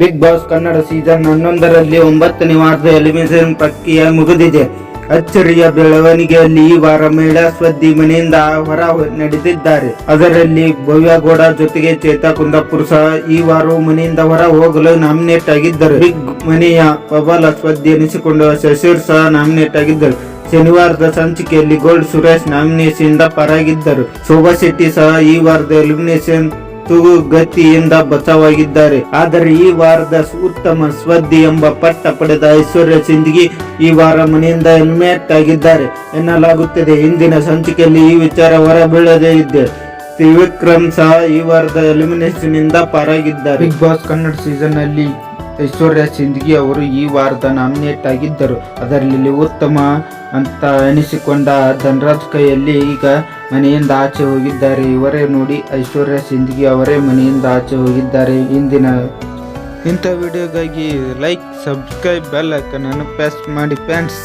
Big boss Kannada season ಹನ್ನೊಂದರಲ್ಲಿ ಒಂಬತ್ತನೇ ವಾರದ ಎಲಿಮಿನೇಷನ್ ಪ್ರಕ್ರಿಯೆ ಮುಗಿದಿದೆ. ಅಚ್ಚರಿಯ ಬೆಳವಣಿಗೆಯಲ್ಲಿ ಈ ವಾರ ಮಹಿಳಾ ಸ್ಪರ್ಧಿ ಮನೆಯಿಂದ ಹೊರ ನಡೆದಿದ್ದಾರೆ. ಅದರಲ್ಲಿ ಭವ್ಯಗೌಡ ಜೊತೆಗೆ ಚೇತಾ ಕುಂದಾಪುರ ಸಹ ಈ ವಾರ ಮನೆಯಿಂದ ಹೊರ ಹೋಗಲು ನಾಮಿನೇಟ್ ಆಗಿದ್ದರು. ಬಿಗ್ ಮನೆಯ ಪ್ರಬಲ ಸ್ಪರ್ಧಿ ಎನಿಸಿಕೊಂಡ ಶಶೀರ್ ಸಹ ನಾಮಿನೇಟ್ ಆಗಿದ್ದರು. ಶನಿವಾರದ ಸಂಚಿಕೆಯಲ್ಲಿ ಗೋಲ್ಡ್ ಸುರೇಶ್ ನಾಮಿನೇಷನ್ ಪರಾಗಿದ್ದರು. ಶೋಭಾ ಶೆಟ್ಟಿ ಸಹ ಈ ವಾರದ ಎಲಿಮಿನೇಷನ್ ತೂಗುಗತಿಯಿಂದ ಬಚಾವಾಗಿದ್ದಾರೆ ಆದರೆ ಈ ವಾರದ ಉತ್ತಮ ಸ್ವದ್ದಿ ಎಂಬ ಪಟ್ಟ ಪಡೆದ ಐಶ್ವರ್ಯ ಸಿಂದ್ಗಿ ಈ ವಾರ ಮನೆಯಿಂದ ಎಲಿಮಿನೇಟ್ ಆಗಿದ್ದಾರೆ ಎನ್ನಲಾಗುತ್ತದೆ. ಇಂದಿನ ಸಂಚಿಕೆಯಲ್ಲಿ ಈ ವಿಚಾರ ಹೊರಬೀಳದೇ ಇದೆ. ತ್ರಿವಿಕ್ರಮ್ ಸಹ ಈ ವಾರದ ಎಲಿಮಿನೇಷನ್ ಇಂದ ಪಾರಾಗಿದ್ದಾರೆ. ಬಿಗ್ ಬಾಸ್ ಕನ್ನಡ ಸೀಸನ್ನಲ್ಲಿ ಐಶ್ವರ್ಯ ಸಿಂದ್ಗಿ ಅವರು ಈ ವಾರದ ನಾಮಿನೇಟ್ ಆಗಿದ್ದರು. ಅದರಲ್ಲಿ ಉತ್ತಮ ಅಂತ ಎನಿಸಿಕೊಂಡ ಧನರಾಜ್ ಕೈಯಲ್ಲಿ ಈಗ ಮನೆಯಿಂದ ಆಚೆ ಹೋಗಿದ್ದಾರೆ. ಇವರೇ ನೋಡಿ ಐಶ್ವರ್ಯ ಸಿಂದಗಿ ಅವರೇ ಮನೆಯಿಂದ ಆಚೆ ಹೋಗಿದ್ದಾರೆ. ಇಂದಿನ ಇಂಥ ವಿಡಿಯೋಗಾಗಿ ಲೈಕ್ ಸಬ್ಸ್ಕ್ರೈಬ್ ಬೆಲ್ ಅನ್ನು ಪ್ರೆಸ್ ಮಾಡಿ ಫ್ರೆಂಡ್ಸ್